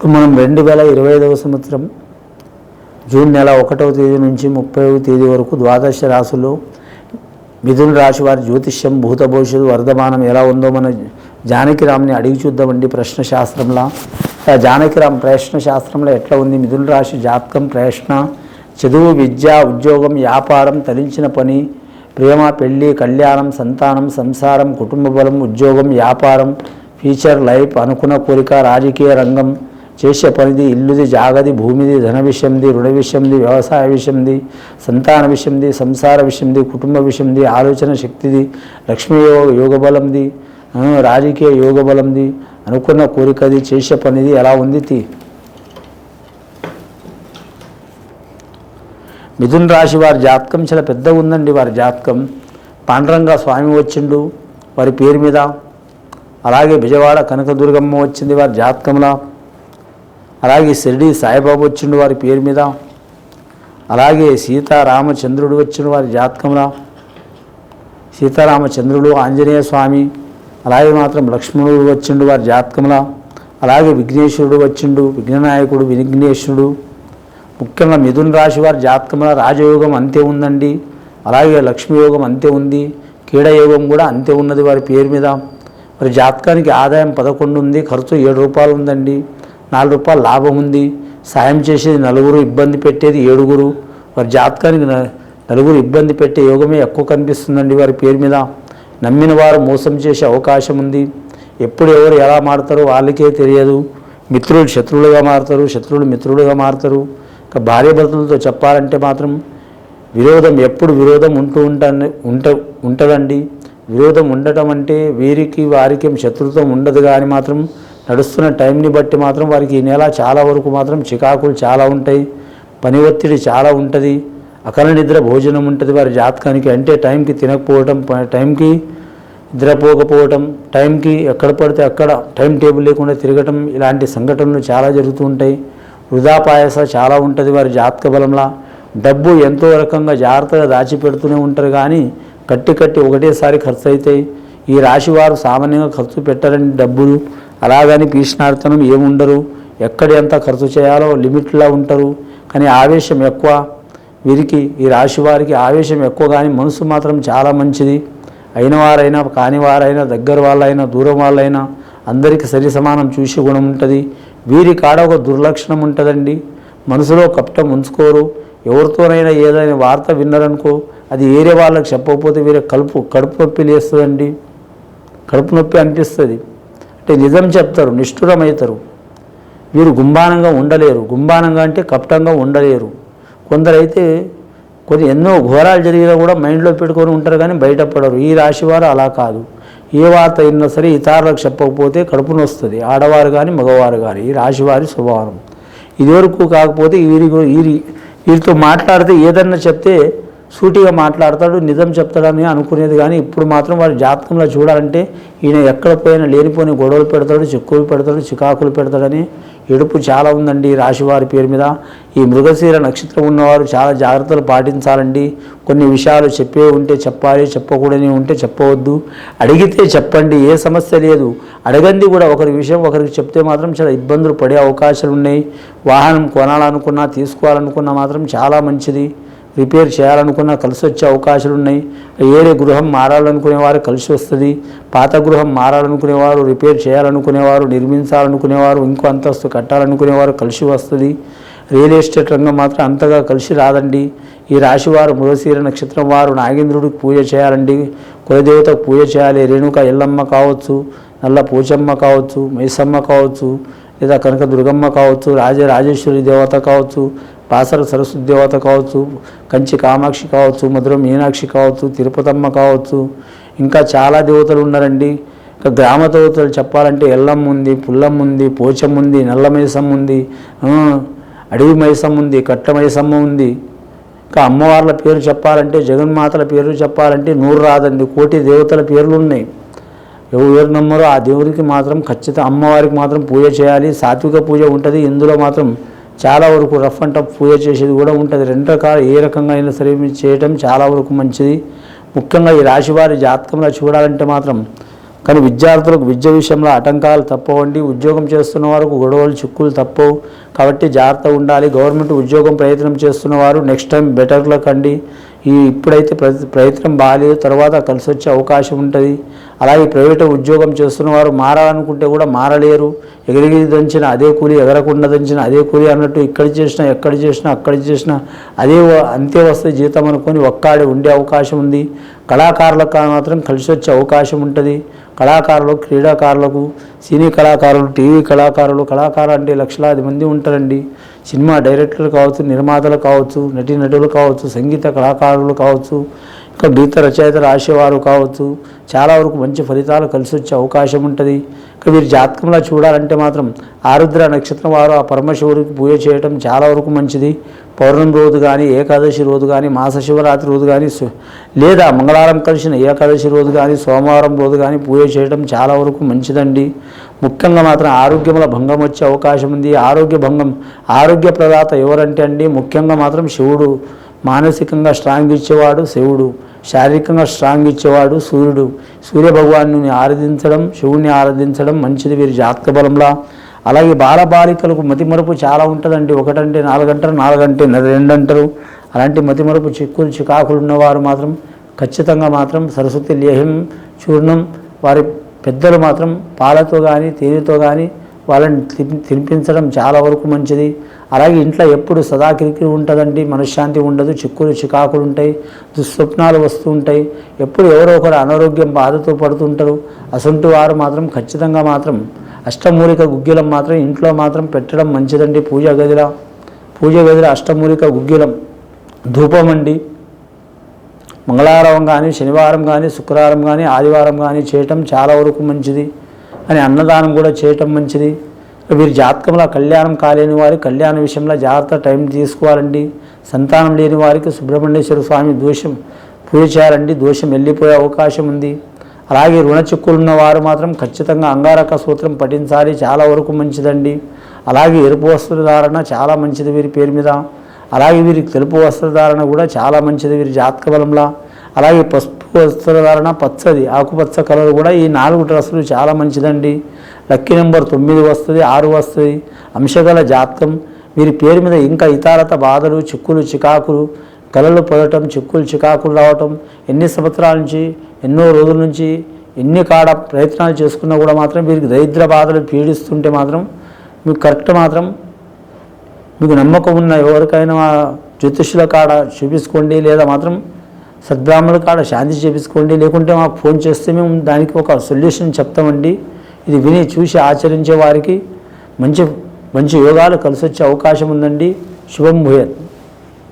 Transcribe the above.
ఇప్పుడు మనం రెండు వేల ఇరవై ఐదవ సంవత్సరం జూన్ నెల ఒకటవ తేదీ నుంచి ముప్పైవ తేదీ వరకు ద్వాదశ రాశుల్లో మిథున రాశి వారి జ్యోతిష్యం భూత భవిష్యత్తు వర్ధమానం ఎలా ఉందో మన జానకిరామ్ని అడిగి చూద్దామండి ప్రశ్న శాస్త్రంలో జానకిరామ్ ప్రశ్న శాస్త్రంలో ఎట్లా ఉంది? మిథున రాశి జాతకం ప్రశ్న చదువు విద్య ఉద్యోగం వ్యాపారం తరించిన పని ప్రేమ పెళ్ళి కళ్యాణం సంతానం సంసారం కుటుంబ బలం ఉద్యోగం వ్యాపారం ఫ్యూచర్ లైఫ్ అనుకున్న కోరిక రాజకీయ రంగం చేసే పనిది ఇల్లుది జాగది భూమిది ధన విషయంది రుణ విషయంది వ్యవసాయ విషయంది సంతాన విషయంది సంసార విషయంది కుటుంబ విషయంది ఆలోచన శక్తిది లక్ష్మీ యోగ యోగ రాజకీయ యోగ బలంది అనుకున్న కోరికది చేసే పనిది ఎలా ఉంది తి? మిథున్ రాశి వారి జాతకం చాలా పెద్దగా ఉందండి వారి జాతకం. పాండురంగ స్వామి వచ్చిండు వారి పేరు మీద. అలాగే విజయవాడ కనకదుర్గమ్మ వచ్చింది వారి జాతకంలో. అలాగే షిరిడి సాయిబాబు వచ్చిండు వారి పేరు మీద. అలాగే సీతారామచంద్రుడు వచ్చిండు వారి జాతకంలో. సీతారామచంద్రుడు ఆంజనేయ స్వామి అలాగే మాత్రం లక్ష్మణుడు వచ్చిండు వారి జాతకంలో. అలాగే విఘ్నేశ్వరుడు వచ్చిండు విఘ్ననాయకుడు విఘ్నేశ్వరుడు. ముఖ్యంగా మిథున రాశి వారి జాతకంలో రాజయోగం అంతే ఉందండి. అలాగే లక్ష్మీయోగం అంతే ఉంది. క్రీడయోగం కూడా అంతే ఉన్నది వారి పేరు మీద. మరి జాతకానికి ఆదాయం పదకొండు ఉంది ఖర్చు ఏడు రూపాయలు ఉందండి. నాలుగు రూపాయలు లాభం ఉంది. సాయం చేసేది నలుగురు ఇబ్బంది పెట్టేది ఏడుగురు. వారి జాతకానికి న- నలుగురు ఇబ్బంది పెట్టే యోగమే ఎక్కువ కనిపిస్తుందండి వారి పేరు మీద. నమ్మిన వారు మోసం చేసే అవకాశం ఉంది. ఎప్పుడు ఎవరు ఎలా మారుతారో వాళ్ళకే తెలియదు. మిత్రులు శత్రువులుగా మారుతారు శత్రువులు మిత్రులుగా మారుతారు. ఇక భార్యాభర్తలతో చెప్పాలంటే మాత్రం విరోధం ఎప్పుడు విరోధం ఉంటూ ఉంటా ఉంట ఉంటుందండి. విరోధం ఉండటం అంటే వీరికి వారికి శత్రుత్వం ఉండదు కానీ మాత్రం నడుస్తున్న టైంని బట్టి మాత్రం వారికి ఈ నెల చాలా వరకు మాత్రం చికాకులు చాలా ఉంటాయి పని ఒత్తిడి చాలా ఉంటుంది అకల నిద్ర భోజనం ఉంటుంది వారి జాతకానికి. అంటే టైంకి తినకపోవటం ప- టైంకి నిద్రపోకపోవటం టైంకి ఎక్కడ పడితే అక్కడ టైం టేబుల్ లేకుండా తిరగటం ఇలాంటి సంఘటనలు చాలా జరుగుతూ ఉంటాయి. వృధా పాయస చాలా ఉంటుంది వారి జాతక బలంలా. డబ్బు ఎంతో రకంగా జాగ్రత్తగా దాచిపెడుతూనే ఉంటారు కానీ కట్టి కట్టి ఒకటేసారి ఖర్చు అవుతాయి ఈ రాశి వారు సామాన్యంగా ఖర్చు పెట్టారని డబ్బులు అలాగని పీష్నార్థనం ఏముండరు? ఎక్కడ ఎంత ఖర్చు చేయాలో లిమిట్లా ఉంటారు. కానీ ఆవేశం ఎక్కువ. వీరికి ఈ రాశి వారికి ఆవేశం ఎక్కువ కానీ మనసు మాత్రం చాలా మంచిది. అయిన వారైనా కాని వారైనా దగ్గర వాళ్ళైనా దూరం వాళ్ళైనా అందరికీ సరి సమానం చూసి గుణం ఉంటుంది. వీరి కాడ ఒక దుర్లక్షణం ఉంటుందండి. మనసులో కపటం ఉంచుకోరు. ఎవరితోనైనా ఏదైనా వార్త విన్నారనుకో అది ఏరే వాళ్ళకి చెప్పకపోతే వీరే కలుపు కడుపు నొప్పి లేస్తుందండి. కడుపు నొప్పి అనిపిస్తుంది. అంటే నిజం చెప్తారు నిష్ఠురమవుతారు. వీరు గుంబానంగా ఉండలేరు. గుంబానంగా అంటే కపటంగా ఉండలేరు. కొందరైతే కొన్ని ఎన్నో ఘోరాలు జరిగినా కూడా మైండ్లో పెట్టుకొని ఉంటారు కానీ బయటపడరు ఈ రాశి వారు అలా కాదు. ఏ వార్త అయినా సరే ఇతరులకు చెప్పకపోతే కడుపును వస్తుంది ఆడవారు కానీ మగవారు కానీ ఈ రాశి వారి స్వభావం. ఇదివరకు కాకపోతే వీరి వీరి వీరితో మాట్లాడితే ఏదన్నా చెప్తే సూటిగా మాట్లాడతాడు నిజం చెప్తాడని అనుకునేది కానీ ఇప్పుడు మాత్రం వారి జాతకంలో చూడాలంటే ఈయన ఎక్కడ పోయినా లేనిపోయిన గొడవలు పెడతాడు చిక్కులు పెడతాడు చికాకులు పెడతాడని ఎడుపు చాలా ఉందండి రాశివారి రాశి వారి పేరు మీద. ఈ మృగశీర నక్షత్రం ఉన్నవారు చాలా జాగ్రత్తలు పాటించాలండి. కొన్ని విషయాలు చెప్పే ఉంటే చెప్పాలి చెప్పకూడని ఉంటే చెప్పవద్దు. అడిగితే చెప్పండి ఏ సమస్య లేదు. అడగంది కూడా ఒకరి విషయం ఒకరికి చెప్తే మాత్రం చాలా ఇబ్బందులు పడే అవకాశాలు ఉన్నాయి వాహనం కొనాలనుకున్నా తీసుకోవాలనుకున్నా మాత్రం చాలా మంచిది. రిపేర్ చేయాలనుకున్నా కలిసి వచ్చే అవకాశాలు ఉన్నాయి. ఏరే గృహం మారాలనుకునేవారు కలిసి వస్తుంది. పాత గృహం మారాలనుకునేవారు రిపేర్ చేయాలనుకునేవారు నిర్మించాలనుకునేవారు ఇంకో అంతస్తు కట్టాలనుకునేవారు కలిసి వస్తుంది. రియల్ ఎస్టేట్ రంగం మాత్రం అంతగా కలిసి రాదండి. ఈ రాశివారు మృగశీర నక్షత్రం వారు నాగేంద్రుడికి పూజ చేయాలండి. కులదేవతకు పూజ చేయాలి. రేణుక ఎల్లమ్మ కావచ్చు నల్ల పూచమ్మ కావచ్చు మైసమ్మ కావచ్చు లేదా కనక దుర్గమ్మ కావచ్చు రాజ రాజేశ్వరి దేవత కావచ్చు పాసర సరస్వతి దేవత కావచ్చు కంచి కామాక్షి కావచ్చు మధుర మీనాక్షి కావచ్చు తిరుపతమ్మ కావచ్చు ఇంకా చాలా దేవతలు ఉన్నారండి. ఇంకా గ్రామ దేవతలు చెప్పాలంటే ఎల్లం ఉంది పుల్లం ఉంది పోచం ఉంది నల్ల ఉంది అడవి మైసం ఉంది కట్ట మైసమ్మ ఉంది. ఇంకా అమ్మవార్ల పేరు చెప్పాలంటే జగన్మాతల పేరు చెప్పాలంటే నూరు రాదండి కోటి దేవతల పేర్లు ఉన్నాయి. ఎవరు నమ్మరో ఆ దేవుడికి మాత్రం ఖచ్చితంగా అమ్మవారికి మాత్రం పూజ చేయాలి సాత్విక పూజ ఉంటుంది ఇందులో మాత్రం చాలా వరకు రఫ్ అండ్ టఫ్ పూజ చేసేది కూడా ఉంటుంది. రెండు రకాలు ఏ రకంగా అయినా సరే మీరు చేయటం చాలా వరకు మంచిది. ముఖ్యంగా ఈ రాశివారి జాతకంలో చూడాలంటే మాత్రం కానీ విద్యార్థులకు విద్య విషయంలో ఆటంకాలు తప్పవండి. ఉద్యోగం చేస్తున్న వారికి గొడవలు చిక్కులు తప్పవు. కాబట్టి జాగ్రత్త ఉండాలి. గవర్నమెంట్ ఉద్యోగం ప్రయత్నం చేస్తున్నవారు నెక్స్ట్ టైం బెటర్లో కండి ఈ ఇప్పుడైతే ప్ర- ప్రయత్నం బాగాలేదు. తర్వాత కలిసి వచ్చే అవకాశం ఉంటుంది. అలాగే ప్రైవేట్ ఉద్యోగం చేస్తున్న వారు మారాలనుకుంటే కూడా మారలేరు. ఎగిరిగిరి దంచిన అదే కూలి ఎగరకుండా దంచిన అదే కూలి అన్నట్టు ఇక్కడ చేసినా ఎక్కడ చేసినా అక్కడ చేసినా అదే అంతే వస్తే జీతం అనుకొని ఒక్కాడే ఉండే అవకాశం ఉంది. కళాకారులకు మాత్రం కలిసి వచ్చే అవకాశం ఉంటుంది. కళాకారులు క్రీడాకారులకు సినీ కళాకారులు టీవీ కళాకారులు కళాకారులు అంటే లక్షలాది మంది ఉంటారండి. సినిమా డైరెక్టర్లు కావచ్చు నిర్మాతలు కావచ్చు నటీనటులు కావచ్చు సంగీత కళాకారులు కావచ్చు ఇంకా గీత రచయిత రాసేవారు కావచ్చు చాలా వరకు మంచి ఫలితాలు కలిసి వచ్చే అవకాశం ఉంటుంది. ఇక వీరి జాతకంలో చూడాలంటే మాత్రం ఆరుద్ర నక్షత్రం వారు ఆ పరమశివుడికి పూజ చేయటం చాలా వరకు మంచిది. పౌర్ణమి రోజు కానీ ఏకాదశి రోజు కానీ మాస శివరాత్రి రోజు కానీ లేదా మంగళవారం కలిసిన ఏకాదశి రోజు కానీ సోమవారం రోజు కానీ పూజ చేయడం చాలా వరకు మంచిదండి. ముఖ్యంగా మాత్రం ఆరోగ్యంలో భంగం వచ్చే అవకాశం ఉంది. ఆరోగ్య భంగం ఆరోగ్య ప్రదాత ఎవరంటే అండి ముఖ్యంగా మాత్రం శివుడు. మానసికంగా స్ట్రాంగ్ ఇచ్చేవాడు శివుడు. శారీరకంగా స్ట్రాంగ్ ఇచ్చేవాడు సూర్యుడు. సూర్యభగవాను ఆరాధించడం శివుణ్ణి ఆరాధించడం మంచిది. వీరి జాతక బలంలా. అలాగే బాలబాలికలకు మతిమరుపు చాలా ఉంటుందండి. ఒకటంటే నాలుగంటారు నాలుగంటే రెండు అంటారు అలాంటి మతిమరుపు చిక్కులు చికాకులు ఉన్నవారు మాత్రం ఖచ్చితంగా మాత్రం సరస్వతి లేహం చూర్ణం వారి పెద్దలు మాత్రం పాలతో కానీ తేనెతో కానీ వాళ్ళని తినిపించడం చాలా వరకు మంచిది. అలాగే ఇంట్లో ఎప్పుడు సదా కిరికిరి ఉంటుందండి మనశ్శాంతి ఉండదు చిక్కులు చికాకులు ఉంటాయి దుస్వప్నాలు వస్తూ ఉంటాయి. ఎప్పుడు ఎవరో ఒకరు అనారోగ్యం బాధతో పడుతుంటారు. అసొంటి వారు మాత్రం ఖచ్చితంగా మాత్రం అష్టమూలిక గుగ్గిలం మాత్రం ఇంట్లో మాత్రం పెట్టడం మంచిదండి పూజ గదిలో. పూజ గదిలో అష్టమూలిక గుగ్గిలం ధూపం అండి. మంగళవారం కానీ శనివారం కానీ శుక్రవారం కానీ ఆదివారం కానీ చేయటం చాలా వరకు మంచిది. అని అన్నదానం కూడా చేయటం మంచిది. వీరి జాతకంలో కళ్యాణం కాలేని వారి కళ్యాణ విషయంలో జాగ్రత్త టైం తీసుకోవాలండి. సంతానం లేని వారికి సుబ్రహ్మణ్యేశ్వర స్వామి దోషం పూజ చేయాలండి. దోషం వెళ్ళిపోయే అవకాశం ఉంది. అలాగే రుణ చిక్కులున్న వారు మాత్రం ఖచ్చితంగా అంగారక సూత్రం పఠించాలి. చాలా వరకు మంచిదండి. అలాగే ఎరుపు వస్త్రధారణ చాలా మంచిది వీరి పేరు మీద. అలాగే వీరికి తెలుపు వస్త్రధారణ కూడా చాలా మంచిది వీరి జాతక బలంలా. అలాగే పసుపు వస్త్రధారణ పచ్చది. ఆకుపచ్చ కలర్ కూడా ఈ నాలుగు డ్రెస్సులు చాలా మంచిదండి. లక్కీ నెంబర్ తొమ్మిది వస్తుంది ఆరు వస్తుంది. అంశగల జాతకం వీరి పేరు మీద ఇంకా ఇతరత బాధలు చిక్కులు చికాకులు. కలలు పొదటం చిక్కులు చికాకులు రావటం. ఎన్ని సంవత్సరాల నుంచి ఎన్నో రోజుల నుంచి ఎన్ని కాడ ప్రయత్నాలు చేసుకున్నా కూడా మాత్రం వీరికి దరిద్ర బాధలు పీడిస్తుంటే మాత్రం మీకు కరెక్ట్ మాత్రం మీకు నమ్మకం ఉన్న ఎవరికైనా జ్యోతిష్యుల కాడ చూపించుకోండి. లేదా మాత్రం సద్బ్రాహ్మణుల కాడ శాంతి చేపించుకోండి. లేకుంటే మాకు ఫోన్ చేస్తే మేము దానికి ఒక సొల్యూషన్ చెప్తామండి. ఇది విని చూసి ఆచరించే వారికి మంచి మంచి యోగాలు కలిసి వచ్చే అవకాశం ఉందండి. శుభం భూయత్.